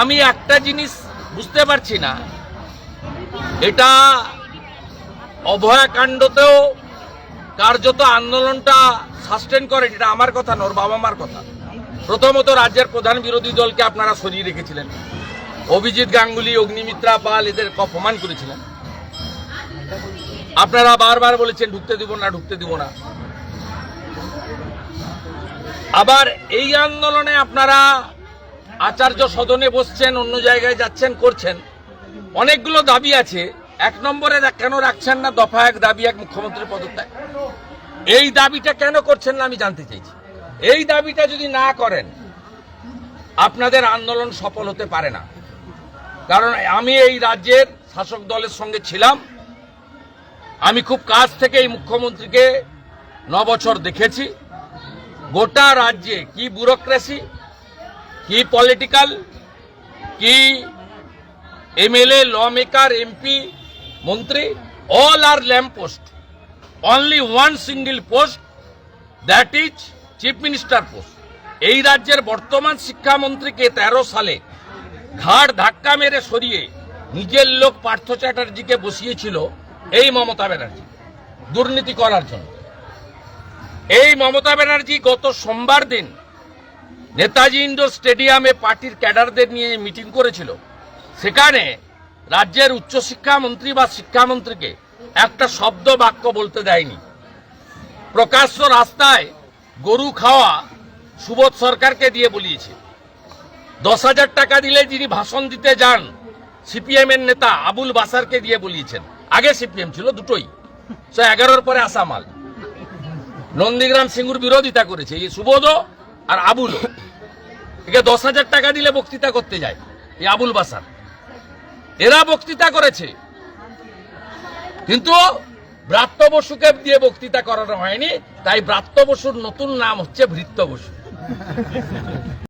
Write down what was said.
আমি একটা জিনিস বুঝতে পারছি না। এটা অভয়াকাণ্ডতেও কার্যত আন্দোলনটা সাস্টেন করে এটা আমার কথা নয় ওর বাবা মার কথা। প্রথমত রাজ্যের প্রধান বিরোধী দলকে আপনারা সরিয়ে রেখেছিলেন। অভিজিৎ গাঙ্গুলি, অগ্নিমিত্রা পাল এদের অপমান করেছিলেন। আপনারা বারবার বলেছেন, ঢুকতে দিব না, ঢুকতে দিব না। আবার এই আন্দোলনে আপনারা আচার্য সদনে বসছেন, অন্য জায়গায় যাচ্ছেন, করছেন। অনেকগুলো দাবি আছে। এক নম্বরে কেন রাখছেন না? দফা এক দাবি, এক মুখ্যমন্ত্রীর পদত্যাগ। এই দাবিটা কেন করছেন না আমি জানতে চাইছি। এই দাবিটা যদি না করেন, আপনাদের আন্দোলন সফল হতে পারে না। কারণ আমি এই রাজ্যের শাসক দলের সঙ্গে ছিলাম। আমি খুব কাছ থেকে এই মুখ্যমন্ত্রীকে নবছর দেখেছি। গোটা রাজ্যে কি ব্যুরোক্রেসি কি পলিটিক্যাল কি এমএলএ ল মেকার এমপি মন্ত্রী all R lamp post only one single post that is chief minister post এই রাজ্যের বর্তমান শিক্ষামন্ত্রীকে তেরো সালে ঘাড় ধাক্কা মেরে সরিয়ে নিজের লোক পার্থ চ্যাটার্জিকে বসিয়েছিল এই মমতা ব্যানার্জি, দুর্নীতি করার জন্য। এই মমতা ব্যানার্জি গত সোমবার দিন নেতাজি ইন্ডোর স্টেডিয়ামে পার্টির ক্যাডারদের নিয়ে মিটিং করেছিল। সেখানে রাজ্যের উচ্চশিক্ষা মন্ত্রী বা শিক্ষামন্ত্রীকে একটা শব্দ বাক্য বলতে দেয়নি। প্রকাশ্য রাস্তায় গরু খাওয়া সুবোধ সরকারকে দিয়ে বলিয়েছে। দশ হাজার টাকা দিলে যিনি ভাষণ দিতে যান সিপিএম এর নেতা আবুল বাসারকে দিয়ে বলিয়েছেন। আগে সিপিএম ছিল দুটোই। সে এগারোর পরে আসামাল। নন্দীগ্রাম সিঙ্গুর বিরোধিতা করেছে, এই সুবোধ আর আবুলও। একে দশ হাজার টাকা দিলে বক্তৃতা করতে যায়, এই আবুল বাসার। এরা বক্তৃতা করেছে। কিন্তু ব্রাত্য বসুকে দিয়ে বক্তৃতা করানো হয়নি, তাই ব্রাত্য বসুর নতুন নাম হচ্ছে ভৃত্য বসু।